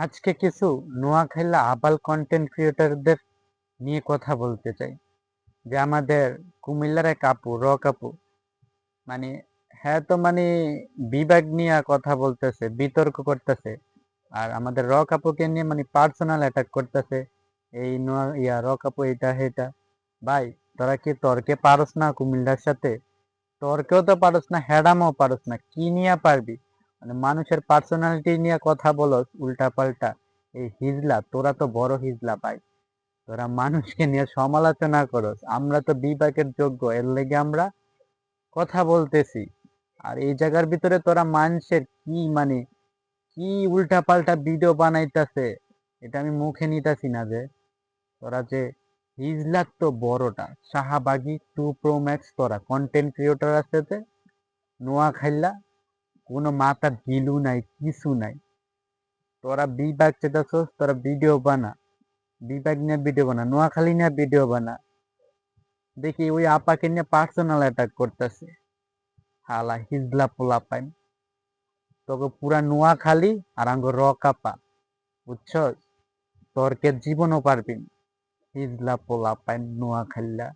আজকে কিছু নোয়াখাইলা আবাল কন্টেন্ট ক্রিয়েটরদের নিয়ে কথা বলতে চাই। যে আমাদের কুমিল্লার এক আপু রক আপু মানে হ্যাঁ তো মানে বিভাগ নিয়ে কথা বলতেছে, বিতর্ক করতেছে। আর আমাদের র কাপুকে নিয়ে মানে পার্সোনাল অ্যাটাক করতেছে। এই নোয়া, ইয়া, র কাপু এটা এটা ভাই, তোরা কি তর্কে পারস না কুমিল্লার সাথে? তর্কেও তো পারস না হ্যাডামও পারস না। কি নিয়ে পারবি? মানে মানুষের পার্সোনালিটি নিয়ে কথা বলস উল্টা পাল্টা এই হিজলা, তোরা তো বড় হিজলা ভাই। তোরা মানুষকে নিয়ে সমালোচনা করস আমরা তো বিভাগের যোগ্য, এর লেগে আমরা কথা বলতেছি। আর এই জায়গার ভিতরে তোরা মানুষের কি মানে কি উল্টা পাল্টা ভিডিও বানাইতাছে, এটা আমি মুখে নিতাছি না যে। তোরা যে হিজলার তো বড়টা, শাহাবাগি, টু প্রো ম্যাক্স তোরা কন্টেন্ট ক্রিয়েটর আছে নোয়া খাইলা কোনো মাথার গিলু নাই, কিছু নাই। তোরা বিভাগ চেতাছস, তোরা ভিডিও বানা। বিভাগ নিয়ে ভিডিও বানা, নোয়াখালী নিয়ে ভিডিও বানা। দেখি ওই আপাকে নিয়ে পার্সোনাল অ্যাটাক করতেছে। হালা হিজলা পোলা পাইন। তোকে পুরা নোয়াখালী আর আঙ্গ রক বুঝছ তর্কের জীবনও পারবি। হিজলা পোলা পাইন নোয়াখালীলা